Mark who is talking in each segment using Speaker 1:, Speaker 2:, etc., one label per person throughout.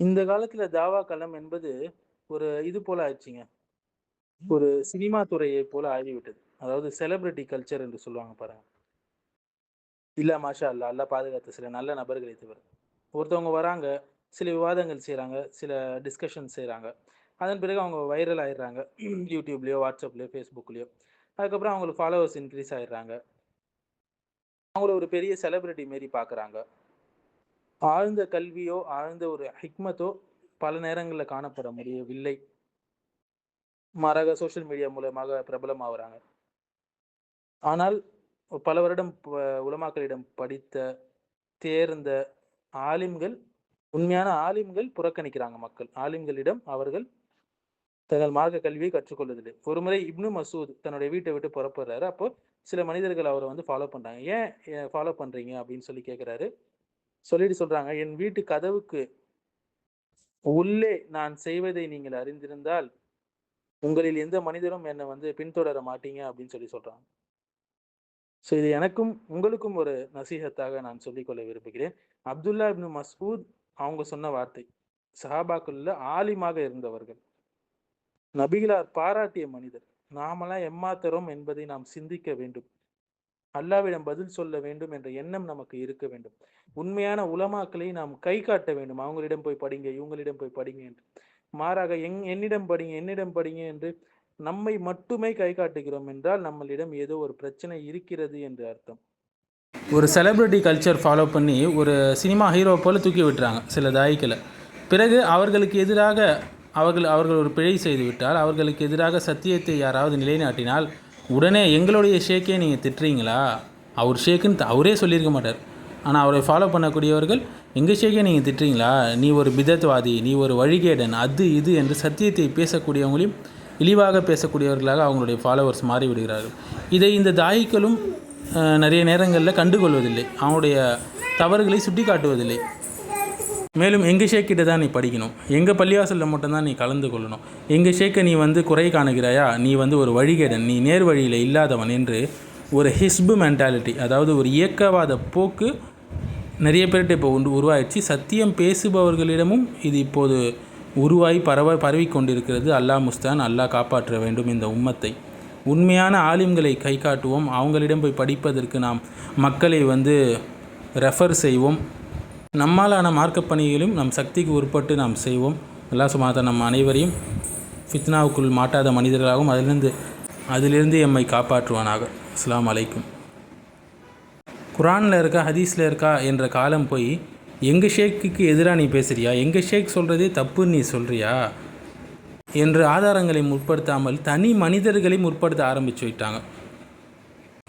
Speaker 1: இந்த காலத்துல தாவா களம் என்பது ஒரு இது போல ஆயிடுச்சுங்க. ஒரு சினிமா துறையை போல ஆகிவிட்டது. அதாவது செலிபிரிட்டி கல்ச்சர் என்று சொல்லுவாங்க பாருங்க. இல்ல மாஷா அல்லாஹ். அல்லாஹ் பாதுகாத்த சில நல்ல நபர்களை தவிர. ஒருத்தவங்க வராங்க, சில விவாதங்கள் செய்றாங்க, சில டிஸ்கஷன் செய்றாங்க. அதன் பிறகு அவங்க வைரல் ஆயிடுறாங்க. YouTubeலயோ, WhatsAppலயோ, Facebookலயோ. அதுக்கப்புறம் அவங்களுக்கு ஃபாலோவர்ஸ் இன்க்ரீஸ் ஆயிடுறாங்க. அவங்கள ஒரு பெரிய செலிபிரிட்டி மாரி பார்க்குறாங்க. ஆழ்ந்த கல்வியோ, ஆழ்ந்த ஒரு ஹிக்மத்தோ பல நேரங்களில் காணப்பட முடியவில்லை. மாறாக சோஷியல் மீடியா மூலமாக பிரபலமாகறாங்க ஆனால் பல வருடம் உலமாக்களிடம் படித்த, தேர்ந்த ஆலிம்கள் உண்மையான ஆலிம்கள் புறக்கணிக்கிறாங்க மக்கள். ஆலிம்களிடம் அவர்கள் தங்கள் மார்க்க கல்வியை கற்றுக்கொள்வதில்லை. ஒருமுறை இப்னு மசூத் தன்னுடைய வீட்டை விட்டு புறப்படுறாரு. அப்போ சில மனிதர்கள் அவரை வந்து ஃபாலோ பண்றாங்க. "ஏன் ஃபாலோ பண்றீங்க?" அப்படின்னு சொல்லி கேட்குறாரு. சொல்லிட்டு சொல்றாங்க, "என் வீட்டு கதவுக்கு உள்ளே நான் செய்வதை நீங்கள் அறிந்திருந்தால், உங்களில் எந்த மனிதரும் என்ன வந்து பின்தொடர மாட்டீங்க." அப்படின்னு சொல்லி சொல்றாங்க. ஸோ இது எனக்கும், உங்களுக்கும் ஒரு நசீகத்தாக நான் சொல்லிக்கொள்ள விரும்புகிறேன். அப்துல்லா இப்னு மஸ்பூத் அவங்க சொன்ன வார்த்தை. சஹாபாக்குள்ள ஆலிமாக இருந்தவர்கள். நபிகளார் பாராட்டிய மனிதர். நாமெல்லாம் எம்மாத்தரும் என்பதை நாம் சிந்திக்க வேண்டும். அல்லாவிடம் பதில் சொல்ல வேண்டும் என்ற எண்ணம் நமக்கு இருக்க வேண்டும். உண்மையான உலமாக்களை நாம் கை காட்ட வேண்டும். அவங்களிடம் போய் படிங்க, இவங்களிடம் போய் படிங்க என்று. மாறாக எங் என்னிடம் படிங்க, என்னிடம் படிங்க என்று நம்மை மட்டுமே கை காட்டுகிறோம் என்றால், நம்மளிடம் ஏதோ ஒரு பிரச்சனை இருக்கிறது என்று அர்த்தம்.
Speaker 2: ஒரு செலிப்ரிட்டி கல்ச்சர் ஃபாலோ பண்ணி ஒரு சினிமா ஹீரோ போல தூக்கி விட்டுறாங்க சில தாய்க்களை பிறகு அவர்களுக்கு எதிராக அவர்கள் அவர்கள் ஒரு பிழை செய்துவிட்டால், அவர்களுக்கு எதிராக சத்தியத்தை யாராவது நிலைநாட்டினால், உடனே எங்களுடைய ஷேக்கே நீங்கள் திட்டுறீங்களா? அவர் ஷேக்குன்னு அவரே சொல்லியிருக்க மாட்டார். ஆனால் அவரை ஃபாலோ பண்ணக்கூடியவர்கள், எங்கள் ஷேக்கே நீங்கள் திட்டுறீங்களா? நீ ஒரு பிதத்வாதி, நீ ஒரு வழிகேடன்." அது இது என்று சத்தியத்தை பேசக்கூடியவங்களையும் இழிவாக பேசக்கூடியவர்களாக அவங்களுடைய ஃபாலோவர்ஸ் மாறிவிடுகிறார்கள். இதை இந்த தாயிக்களும் நிறைய நேரங்களில் கண்டுகொள்வதில்லை. அவங்களுடைய தவறுகளை சுட்டி காட்டுவதில்லை மேலும் எங்கள் ஷேக்கிட்ட தான் நீ படிக்கணும். எங்கள் பள்ளிவாசலில் மட்டும்தான் நீ கலந்து கொள்ளணும். எங்கள் ஷேக்கை நீ வந்து குறை காணுகிறாயா? நீ வந்து ஒரு வழிகேடன். நீ நேர் வழியில் இல்லாதவன் என்று ஒரு ஹிஸ்பு மென்டாலிட்டி அதாவது ஒரு இயக்கவாத போக்கு நிறைய பேர்கிட்ட இப்போ உண்டு உருவாயிடுச்சு. சத்தியம் பேசுபவர்களிடமும் இது இப்போது உருவாகி பரவ பரவி கொண்டிருக்கிறது. அல்லாஹ் முஸ்தான். அல்லாஹ் காப்பாற்ற வேண்டும் இந்த உம்மத்தை. உண்மையான ஆலிம்களை கை காட்டுவோம். அவங்களிடம் போய் படிப்பதற்கு நாம் மக்களை வந்து ரெஃபர் செய்வோம். நம்மாலான மார்க்கப் பணிகளையும் நம் சக்திக்கு உட்பட்டு நாம் செய்வோம். எல்லா சுப்ஹானஹு நம் அனைவரையும் ஃபித்னாவுக்குள் மாட்டாத மனிதர்களாகவும், அதிலிருந்து அதிலிருந்து எம்மை காப்பாற்றுவானாக. அஸ்லாம் அலைக்கும். குரானில் இருக்கா, ஹதீஸ்ல இருக்கா என்ற காலம் போய், எங்கள் ஷேக்குக்கு எதிராக நீ பேசுகிறியா எங்கள் ஷேக் சொல்கிறதே தப்புன்னு நீ சொல்கிறியா என்று ஆதாரங்களை முற்படுத்தாமல், தனி மனிதர்களை முற்படுத்த ஆரம்பித்து விட்டாங்க.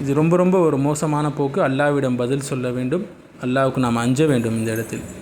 Speaker 2: இது ரொம்ப ரொம்ப ஒரு மோசமான போக்கு. அல்லாவிடம் பதில் சொல்ல வேண்டும். அல்லாவுக்கு நாம் அஞ்ச வேண்டும் இந்த இடத்தில்.